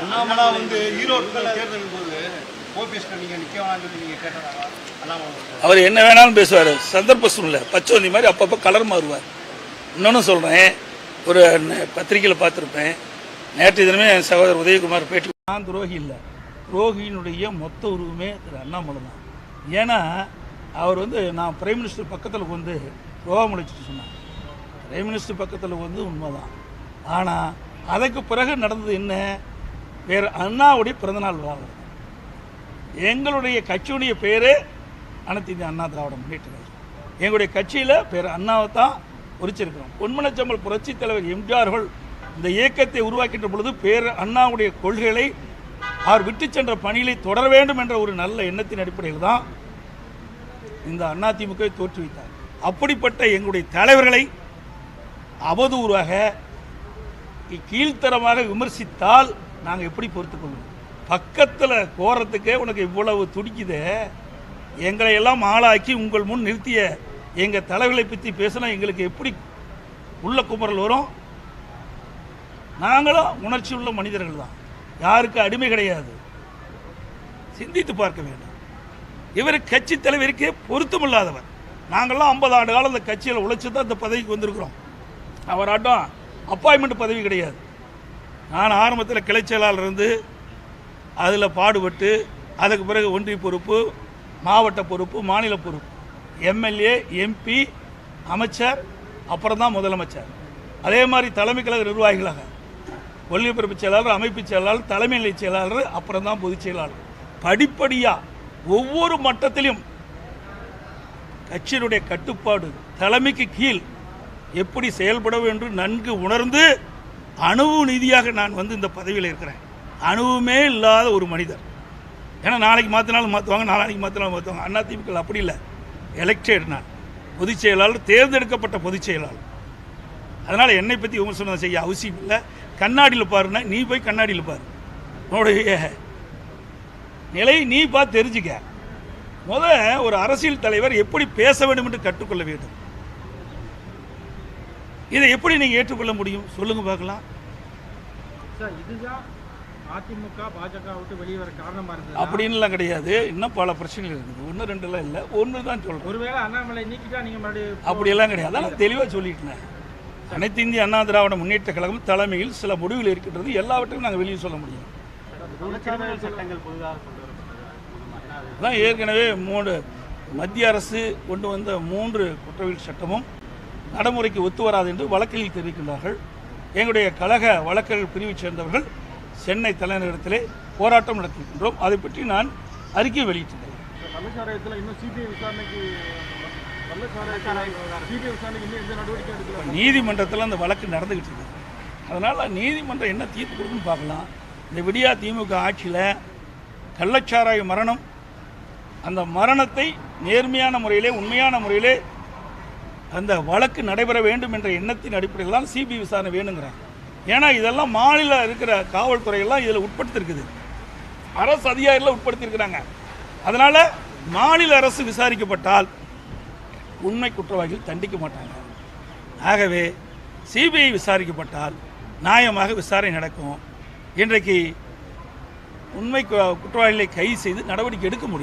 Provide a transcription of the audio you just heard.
அண்ணாமலா வந்து ஈரோட்டில் தேர்தல் போது அவர் என்ன வேணாலும் பேசுவார். சந்தர்ப்ப சூழ்நிலை. பச்சோந்தி மாதிரி அப்பப்போ கலர் மாறுவார். இன்னொன்று சொல்கிறேன் ஒரு பத்திரிகையில் பத்திரிக்கையில் பார்த்துருப்பேன். நேற்று தினமே என் சகோதரர் உதயகுமார் பேட்டி நான் துரோகி இல்லை. துரோகியினுடைய மொத்த உருவமே திரு அண்ணாமலை தான். ஏன்னா அவர் வந்து நான் பிரைம் மினிஸ்டர் பக்கத்தில் வந்து ரோகம் முடிச்சுட்டு சொன்னார். பிரைம் மினிஸ்டர் பக்கத்தில் வந்து உண்மைதான். ஆனால் அதுக்கு பிறகு நடந்தது என்ன? வேறு அண்ணாவுடைய பிறந்தநாள் விழா. எங்களுடைய கட்சியுடைய பேர் அனைத்து இந்திய அண்ணா திராவிட முன்னேற்ற கழகம். எங்களுடைய கட்சியில் பேர் அண்ணாவை தான் உரிச்சிருக்கிறோம். பொன்மனச்சம்பல் புரட்சித் தலைவர் எம்ஜிஆர்கள் இந்த இயக்கத்தை உருவாக்கின்ற பொழுது பேர் அண்ணாவுடைய கொள்கைகளை அவர் விட்டு சென்ற பணிகளை தொடர வேண்டும் என்ற ஒரு நல்ல எண்ணத்தின் அடிப்படையில் தான் இந்த அதிமுகவை தோற்றுவித்தார். அப்படிப்பட்ட எங்களுடைய தலைவர்களை அவதூறாக கீழ்த்தரமாக விமர்சித்தால் நாங்கள் எப்படி பொறுத்துக்கொள்வோம் பக்கத்தில் கோரத்துக்கே உனக்கு இவ்வளவு துடிக்குதே? எங்களை எல்லாம் ஆளாக்கி உங்கள் முன் நிறுத்திய எங்கள் தலைவர்களை பற்றி பேசினா எங்களுக்கு எப்படி உள்ள குமரல் வரும்? நாங்களும் உணர்ச்சி உள்ள மனிதர்கள் தான். யாருக்கு அடிமை கிடையாது. சிந்தித்து பார்க்க வேண்டும். இவர் கட்சி தலைவருக்கே பொருத்தமில்லாதவர் நாங்கள்லாம் ஐம்பது ஆண்டு காலம் அந்த கட்சியில் உழைச்சி தான் இந்த பதவிக்கு வந்திருக்கிறோம். அவராட்டம் அப்பாயின்மெண்ட் பதவி கிடையாது. நான் ஆரம்பத்தில் கிளை செயலாளர் இருந்து அதில் பாடுபட்டு அதுக்கு பிறகு ஒன்றிய பொறுப்பு மாவட்ட பொறுப்பு மாநில பொறுப்பு. எம்எல்ஏ எம்பி அமைச்சர் அப்புறம் தான் முதலமைச்சர். அதே மாதிரி தலைமை கழக நிர்வாகிகளாக. ஒல்லிபரப்பு செயலாளர் அமைப்பு செயலாளர் தலைமை நிலை செயலாளர் அப்புறம் தான் பொதுச் செயலாளர். படிப்படியாக ஒவ்வொரு மட்டத்திலும் கட்சியினுடைய கட்டுப்பாடு தலைமைக்கு கீழ் எப்படி செயல்பட வேண்டும் நன்கு உணர்ந்து அணுவு நிதியாக நான் வந்து இந்த பதவியில் இருக்கிறேன். அணுவுமே இல்லாத ஒரு மனிதர். ஏன்னா நாளைக்கு மாற்றினாலும் மாற்றுவாங்க நாளைக்கு மாற்றினாலும் மாற்றுவாங்க அண்ணா திமுக அப்படி இல்லை. எலெக்டட் நான். பொதுச் செயலாளர் தேர்ந்தெடுக்கப்பட்ட பொதுச் செயலாளர். அதனால் என்னை பற்றி விமர்சனம் செய்ய அவசியம் இல்லை. கண்ணாடியில் பாருன்னா நீ போய் கண்ணாடியில் பாரு. உன்னுடைய நிலை நீ பார்த்து தெரிஞ்சுக்க. முத ஒரு அரசியல் தலைவர் எப்படி பேச வேண்டும் என்று கற்றுக்கொள்ள வேண்டும். இதை எப்படி நீங்கள் ஏற்றுக்கொள்ள முடியும்? சொல்லுங்க பார்க்கலாம். சார் இதுதான் அதிமுக பாஜக விட்டு வெளியே வர காரணமா இருந்தது அப்படின்லாம் கிடையாது. இன்னும் பல பிரச்சனைகள் இருக்குது. ஒன்று ரெண்டுலாம் இல்லை. ஒன்று தான் சொல்கிறேன் ஒருவேளை அண்ணாமலை நீக்கிட்டா நீங்க மறுபடியும் அப்படியெல்லாம் கிடையாது. அதான் நான் தெளிவாக சொல்லிட்டேன். அனைத்து இந்திய அண்ணா திராவிட முன்னேற்ற கழகம் தலைமையில் சில முடிவுகள் இருக்கின்றது. எல்லாவற்றையும் நாங்கள் வெளியே சொல்ல முடியும். அதான் ஏற்கனவே மூணு மத்திய அரசு கொண்டு வந்த மூன்று குற்றவியல் சட்டமும் நடைமுறைக்கு ஒத்து வராது என்று வழக்கில் தெரிவிக்கின்றார்கள். எங்களுடைய கழக வழக்கறிஞர் பிரிவைச் சேர்ந்தவர்கள் சென்னை தலைநகரத்திலே போராட்டம் நடத்தியிருக்கின்றோம் அதை பற்றி நான் அறிக்கை வெளியிட்டிருக்கிறேன். நீதிமன்றத்தில் அந்த வழக்கு நடந்துக்கிட்டு இருக்கு. அதனால் நீதிமன்றம் என்ன தீர்ப்பு கொடுக்குன்னு பார்க்கலாம். இந்த விடியா திமுக ஆட்சியில் கள்ளச்சாராய மரணம் அந்த மரணத்தை நேர்மையான முறையிலே உண்மையான முறையிலே அந்த வழக்கு நடைபெற வேண்டும் என்ற எண்ணத்தின் அடிப்படையில் தான் சிபிஐ விசாரணை வேணுங்கிறாங்க. ஏன்னா இதெல்லாம் மாநில இருக்கிற காவல்துறையெல்லாம் இதில் உட்படுத்திருக்குது. அரசு அதிகாரிகள் உட்படுத்தியிருக்கிறாங்க. அதனால் மாநில அரசு விசாரிக்கப்பட்டால் உண்மை குற்றவாளிகள் தண்டிக்க மாட்டாங்க. ஆகவே சிபிஐ விசாரிக்கப்பட்டால் நியாயமாக விசாரணை நடக்கும். இன்றைக்கு உண்மை குற்றவாளிகளை கைது செய்து நடவடிக்கை எடுக்க முடியும்.